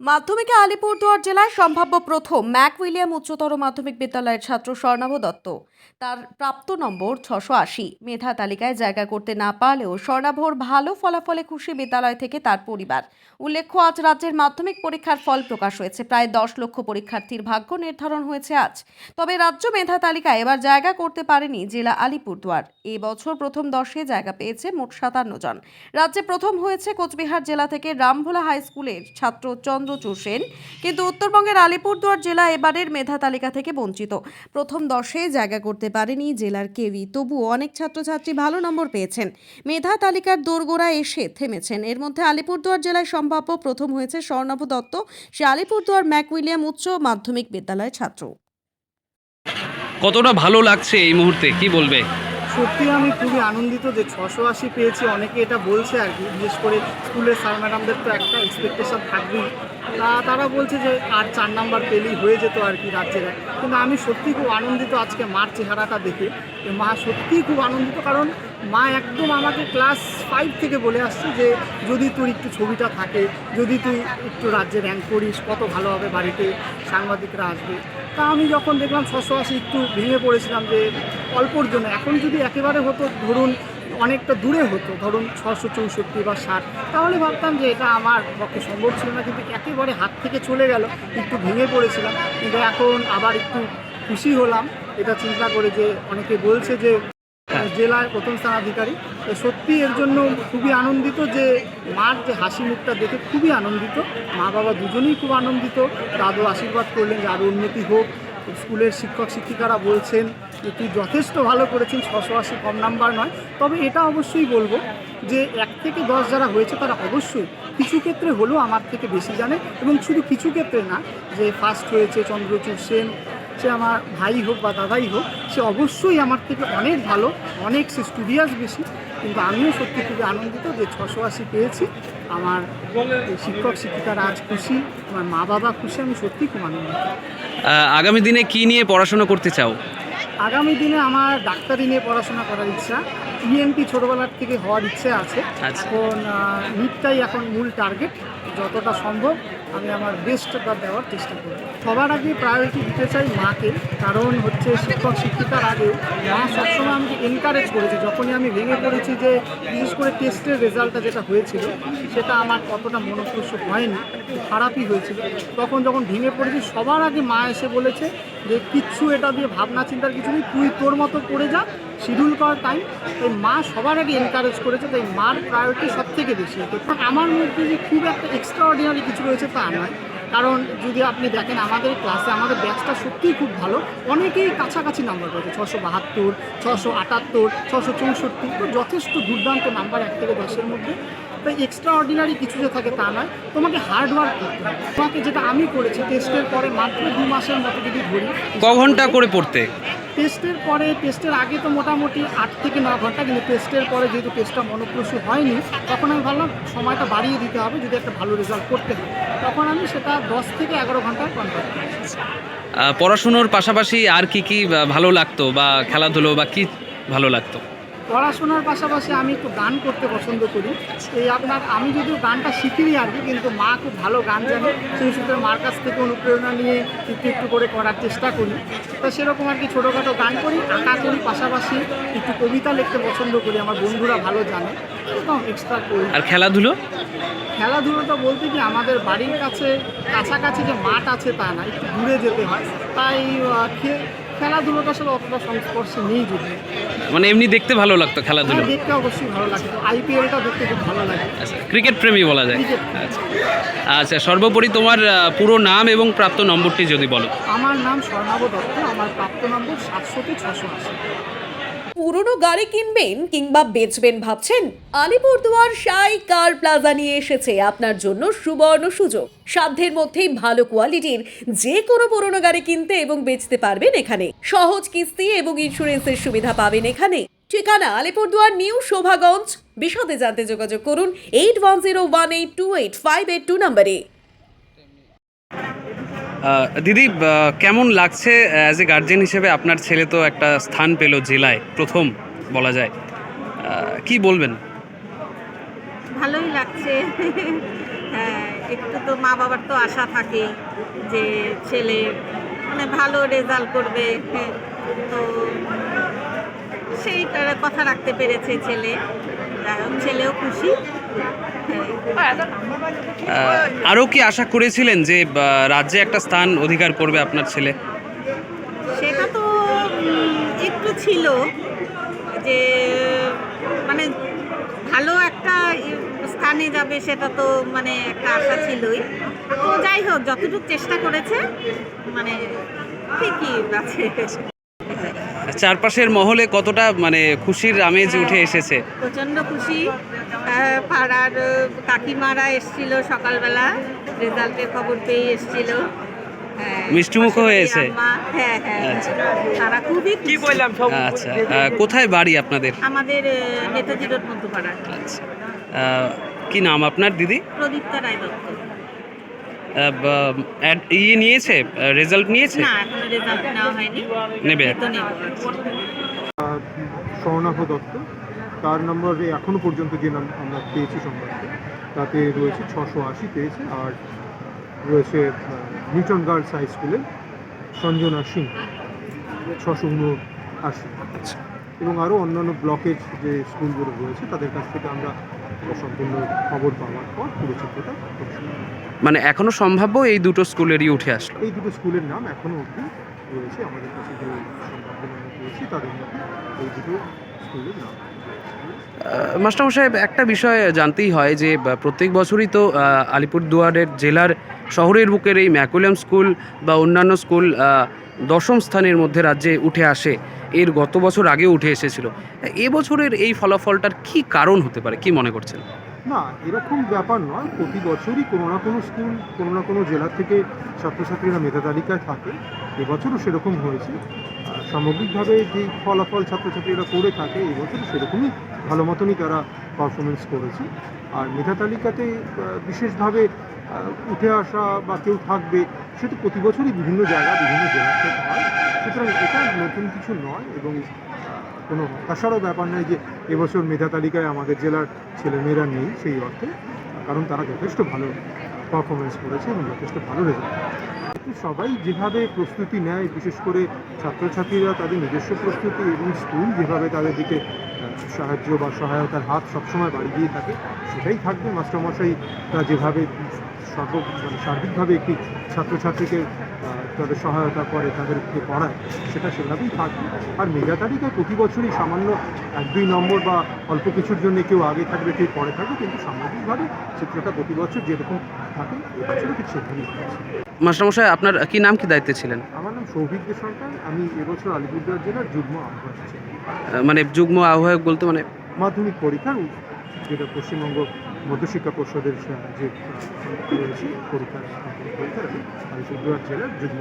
মাধ্যমিকে আলিপুরদুয়ার জেলায় সম্ভাব্য প্রথম ম্যাক উইলিয়াম উচ্চতর মাধ্যমিক বিদ্যালয়ের ছাত্র স্বর্ণাভ দত্ত। তার প্রাপ্ত নম্বর ছশো আশি। মেধা তালিকায় জায়গা করতে না পারলেও স্বর্ণাভর ভালো ফলাফলে খুশি বিদ্যালয় থেকে তার পরিবার। উল্লেখ্য, আজ রাজ্যের মাধ্যমিক পরীক্ষার ফল প্রকাশ হয়েছে। প্রায় দশ লক্ষ পরীক্ষার্থীর ভাগ্য নির্ধারণ হয়েছে আজ। তবে রাজ্য মেধা তালিকায় এবার জায়গা করতে পারেনি জেলা আলিপুরদুয়ার। এই বছর প্রথম দশে জায়গা পেয়েছে মোট সাতান্ন জন। রাজ্যে প্রথম হয়েছে কোচবিহার জেলা থেকে রামভোলা হাই স্কুলের ছাত্র চন্দ্রচূড় সেন কিন্তু উত্তরবঙ্গের আলিপুরদুয়ার জেলা এবারের মেধা তালিকা থেকে বঞ্চিত। প্রথম দশে জায়গা করতে পারেনি জেলার কেউই তবুও অনেক ছাত্রছাত্রী ভালো নম্বর পেয়েছেন। মেধা তালিকার দোরগোড়ায় এসে থেমেছেন। এর মধ্যে আলিপুরদুয়ার জেলায় সম্ভাব্য প্রথম হয়েছে স্বর্ণাভ দত্ত সে আলিপুরদুয়ার ম্যাক উইলিয়াম উচ্চ মাধ্যমিক বিদ্যালয়ের ছাত্র। কতটা ভালো লাগছে এই মুহূর্তে? কি বলবে? সত্যি আমি খুবই আনন্দিত যে ছশো আশি পেয়েছি। অনেকে এটা বলছে আর কি বিশেষ করে স্কুলের স্যার ম্যাডামদের তো একটা এক্সপেকটেশন থাকবেই। তারা বলছে যে আর চার নাম্বার পেলেই হয়ে যেত আর কি রাজ্যেরা কিন্তু আমি সত্যি খুব আনন্দিত আজকে মার চেহারাটা দেখে। মা সত্যিই খুব আনন্দিত কারণ মা একদম আমাকে ক্লাস ফাইভ থেকে বলে আসছে যে যদি তোর একটু ছবিটা থাকে, যদি তুই একটু রাজ্যে র্যাঙ্ক করিস, কত ভালো হবে বাড়িতে, সাংবাদিকরা আসবে। তা আমি যখন দেখলাম ছশো আশি একটু ভেঙে পড়েছিলাম যে অল্পর জন্য। এখন যদি একেবারে হতো, ধরুন অনেকটা দূরে হতো ধরুন ছশো চৌষট্টি বা ষাট। তাহলে ভাবতাম যে এটা আমার পক্ষে সম্ভব ছিল না কিন্তু একেবারে হাত থেকে চলে গেল একটু ভেঙে পড়েছিলাম। কিন্তু এখন আবার একটু খুশি হলাম এটা চিন্তা করে যে অনেকে বলছে যে আহ, জেলায় প্রথম স্থানাধিকারী। সত্যি এর জন্য খুবই আনন্দিত যে মার যে হাসি মুখটা দেখে খুবই আনন্দিত। মা বাবা দুজনেই খুব আনন্দিত। দাদু আশীর্বাদ করলেন যে আরও উন্নতি হোক। স্কুলের শিক্ষক শিক্ষিকারা বলছেন যে তুই যথেষ্ট ভালো করেছেন ছশো আশি কম নাম্বার নয়। তবে এটা অবশ্যই বলব যে এক থেকে দশ যারা হয়েছে তারা অবশ্যই কিছু ক্ষেত্রে হলেও আমার থেকে বেশি জানে এবং শুধু কিছু ক্ষেত্রে না, যে ফার্স্ট হয়েছে চন্দ্রচূড় সেন, সে আমার ভাই হোক বা দাদাই হোক, সে অবশ্যই আমার থেকে অনেক ভালো, অনেক সে স্টুডিয়াস বেশি। কিন্তু আমিও সত্যি খুবই আনন্দিত যে ছশো আশি পেয়েছি। আমার শিক্ষক শিক্ষিকারা আজ খুশি, আমার মা বাবা খুশি, আমি সত্যি খুব আনন্দিত। আগামী দিনে কি নিয়ে পড়াশোনা করতে চাও? আগামী দিনে আমার ডাক্তারি নিয়ে পড়াশোনা করার ইচ্ছা। ইএমটি ছোটবেলার থেকে হওয়ার ইচ্ছে আছে। আচ্ছা। এখন নিটটাই এখন মূল টার্গেট যতটা সম্ভব আমি আমার বেস্টটা দেওয়ার চেষ্টা করব। সবার আগে প্রায়োরিটি দিতে চাই মাকে, কারণ হচ্ছে শিক্ষক, শিক্ষিকার আগে মা সবসময় আমাকে এনকারেজ করেছে, যখনই আমি ভেঙে পড়েছি যে, বিশেষ করে টেস্টের রেজাল্টটা যেটা হয়েছিল, সেটা আমার কতটা মনোপ্রস হয়নি, খারাপই হয়েছিল। তখন যখন ভেঙে পড়েছি, সবার আগে মা এসে বলেছে যে, কিচ্ছু এটা দিয়ে ভাবনা চিন্তার কিছু নেই, তুই তোর মতো করে যা শিডিউল করার টাইম তাই মা সবার আগে এনকারেজ করেছে, তাই মার প্রায়োরিটি সব থেকে বেশি। আমার মধ্যে যে খুব একটা এক্সট্রা অর্ডিনারি কিছু রয়েছে তা নয়। কারণ যদি আপনি দেখেন আমাদের ক্লাসে আমাদের ব্যাচটা সত্যিই খুব ভালো। অনেকেই কাছাকাছি নাম্বার পেয়েছে ছশো বাহাত্তর ছশো আটাত্তর ছশো চৌষট্টি। তো যথেষ্ট দুর্দান্ত নাম্বার এক থেকে দশের মধ্যে। তাই এক্সট্রা অর্ডিনারি কিছু যে থাকে তা নয়। তোমাকে হার্ড ওয়ার্ক করতে হবে। তোমাকে যেটা আমি করেছি টেস্টের পরে মাত্র দু মাসের মতো যদি ধরি ক ঘণ্টা করে পড়তে? টেস্টের পরে টেস্টের আগে তো মোটামুটি আট থেকে ন ঘণ্টা কিন্তু টেস্টের পরে যেহেতু টেস্টটা মনোপ্রসূ হয়নি তখন আমি ভাবলাম সময়টা বাড়িয়ে দিতে হবে যদি একটা ভালো রেজাল্ট করতে হয়। তখন আমি সেটা দশ থেকে এগারো ঘন্টায় কনভার্ট করি পড়াশুনোর পাশাপাশি আর কি কি ভালো লাগতো বা খেলাধুলো বা কি ভালো লাগতো? পড়াশোনার পাশাপাশি আমি একটু গান করতে পছন্দ করি। এই আপনার আমি যদিও গানটা শিখিনি আর কি কিন্তু মা খুব ভালো গান জানে। সেই সূত্রে মার কাছ থেকে অনুপ্রেরণা নিয়ে একটু একটু করে করার চেষ্টা করি। তো সেরকম আর কি ছোটোখাটো গান করি আঁকা করি পাশাপাশি একটু কবিতা লিখতে পছন্দ করি আমার বন্ধুরা ভালো জানে। এরকম এক্সট্রা করি আর খেলাধুলো? খেলাধুলোটা বলতে কি আমাদের বাড়ির কাছে কাছাকাছি যে মাঠ আছে তা না একটু দূরে যেতে হয়। তাই খেলাধুলোটা আসলে অতটা সংস্পর্শে নেই যদি মানে এমনি দেখতে ভালো লাগতো খেলাধুলো। দেখতে অবশ্যই ভালো লাগতো। আইপিএলটা দেখতে খুব ভালো লাগে। আচ্ছা ক্রিকেট প্রেমী বলা যায়। আচ্ছা। আচ্ছা সর্বোপরি তোমার পুরো নাম এবং প্রাপ্ত নম্বরটি যদি বলো। আমার নাম স্বর্ণাব দত্ত আমার প্রাপ্ত নম্বর সাতশোটি ছশো আশি। পুরনো গাড়ি কিনবেন কিংবা বেচবেন ভাবছেন? আলিপুরদুয়ার সাই কার প্লাজা নিয়ে এসেছে আপনার জন্য সুবর্ণ সুযোগ। সাধ্যের মধ্যেই ভালো কোয়ালিটির যে কোনো পুরনো গাড়ি কিনতে এবং বেচতে পারবেন এখানে। সহজ কিস্তি এবং ইন্স্যুরেন্সের সুবিধা পাবেন এখানে। ঠিকানা আলিপুরদুয়ার নিউ শোভাগঞ্জ। বিশদে জানতে যোগাযোগ করুন eight one zero one eight two eight five eight two নম্বরে দিদি কেমন লাগছে অ্যাজ এ গার্জেন হিসেবে আপনার ছেলে তো একটা স্থান পেল জেলায়, প্রথম বলা যায়। কি বলবেন? ভালোই লাগছে। হ্যাঁ একটু তো মা বাবার তো আশা থাকে যে ছেলে মানে ভালো রেজাল্ট করবে। তো সেই কথা রাখতে পেরেছে ছেলে। ছেলেও খুশি। আরও কি আশা করেছিলেন যে রাজ্যে একটা স্থান অধিকার করবে আপনার ছেলে? সেটা তো একটু ছিল যে মানে ভালো একটা স্থানে যাবে সেটা তো মানে একটা আশা ছিলই। তো যাই হোক, যতটুকু চেষ্টা করেছে মানে ঠিকই আছে। চারপাশের মহলে কতটা মানে খুশির আমেজ উঠে এসেছে? প্রচণ্ড খুশি। পাড়ার কাকিমারা এসছিল সকালবেলা। রেজাল্টের খবর পেয়ে এসছিল। হ্যাঁ, মিষ্টিমুখও হয়েছে? হ্যাঁ হ্যাঁ আচ্ছা। আচ্ছা কোথায় বাড়ি আপনাদের? আমাদের নেতাজি রোড মধ্যপাড়া আচ্ছা। কি নাম আপনার দিদি? প্রদীপ্তা রায় দত্ত। ইয়ে নিয়েছে রেজাল্ট নিয়েছে? না এখনও রেজাল্ট নেওয়া হয়নি। নেবে? তো নেব। স্বর্ণাভ দত্ত তার নম্বর এখনও পর্যন্ত যে নাম আমরা পেয়েছি সম্পর্কে তাতে রয়েছে ছশো আশি পেয়েছে আর রয়েছে নিউটন গার্লস হাই স্কুলে সঞ্জনা সিং ছশো উনআশি। এবং আরও অন্যান্য ব্লকের যে স্কুলগুলো রয়েছে তাদের কাছ থেকে আমরা সম্পূর্ণ খবর পাওয়ার পর পুরো চিত্রটা মানে এখনও সম্ভাব্য এই দুটো স্কুলেরই উঠে আসলো? এই দুটো স্কুলের নাম এখনও অবধি রয়েছে আমাদের কাছে যে সম্ভাব্য নাম রয়েছে তাদের মধ্যে এই দুটো স্কুলের নাম। আহ, মাস্টারমশাই একটা বিষয় জানতেই হয় যে প্রত্যেক বছরই তো আলিপুরদুয়ারের জেলার শহরের বুকের এই ম্যাকুলাম স্কুল বা অন্যান্য স্কুল দশম স্থানের মধ্যে রাজ্যে উঠে আসে। এর গত বছর আগে উঠে এসেছিল। এবছরের এই ফলাফলটার কি কারণ হতে পারে? কি মনে করছেন? না, এরকম ব্যাপার নয়। প্রতি বছরই কোনো না কোনো স্কুল, কোনো না কোনো জেলা থেকে ছাত্রছাত্রীরা মেধা তালিকায় থাকে। এবছরও সেরকম হয়েছে। সামগ্রিকভাবে যে ফলাফল ছাত্রছাত্রীরা করে থাকে এবছরও সেরকমই ভালো মতনই তারা পারফরমেন্স করেছে। আর মেধা তালিকাতে বিশেষভাবে উঠে আসা বা কেউ থাকবে, সে তো প্রতি বছরই বিভিন্ন জায়গা, বিভিন্ন জেলা থেকে হয়। সুতরাং এটা নতুন কিছু নয় এবং কোনো হতাশারও ব্যাপার নয় যে এবছর মেধা তালিকায় আমাদের জেলার ছেলেমেয়েরা নেই সেই অর্থে, কারণ তারা যথেষ্ট ভালো পারফরমেন্স করেছে এবং যথেষ্ট ভালো রেজাল্ট সবাই যেভাবে প্রস্তুতি নেয়, বিশেষ করে ছাত্রছাত্রীরা তাদের নিজস্ব প্রস্তুতি এবং স্কুল যেভাবে তাদের দিকে সাহায্য বা সহায়তার হাত সবসময় বাড়িয়ে দিয়ে থাকে, সেটাই থাকবে। মাস্টারমশাই মাস্টারমশাইরা যেভাবে সর্ব মানে সার্বিকভাবে একটি ছাত্রছাত্রীকে তাদের সহায়তা করে তাদেরকে পড়ায় সেটা সেভাবেই থাকবে। আর মেধা তালিকায় প্রতি বছরই সামান্য এক দুই নম্বর বা অল্প কিছুর জন্য কেউ আগে থাকবে কেউ পরে থাকবে কিন্তু সামাজিকভাবে চিত্রটা প্রতি বছর যেরকম থাকে এবছরও ঠিক সেভাবেই মাস্টারমশাই আপনার কি নাম কি দায়িত্বে ছিলেন? আমার নাম সৌভিক সরকার আমি এবছর আলিপুরদুয়ার জেলার যুগ্ম আহ্বায়ক মানে যুগ্ম আহ্বায়ক বলতে মানে মাধ্যমিক পরীক্ষার যেটা পশ্চিমবঙ্গ মধ্যশিক্ষা পর্ষদের যে পরীক্ষা আমি আলিপুরদুয়ার জেলার যুগ্ম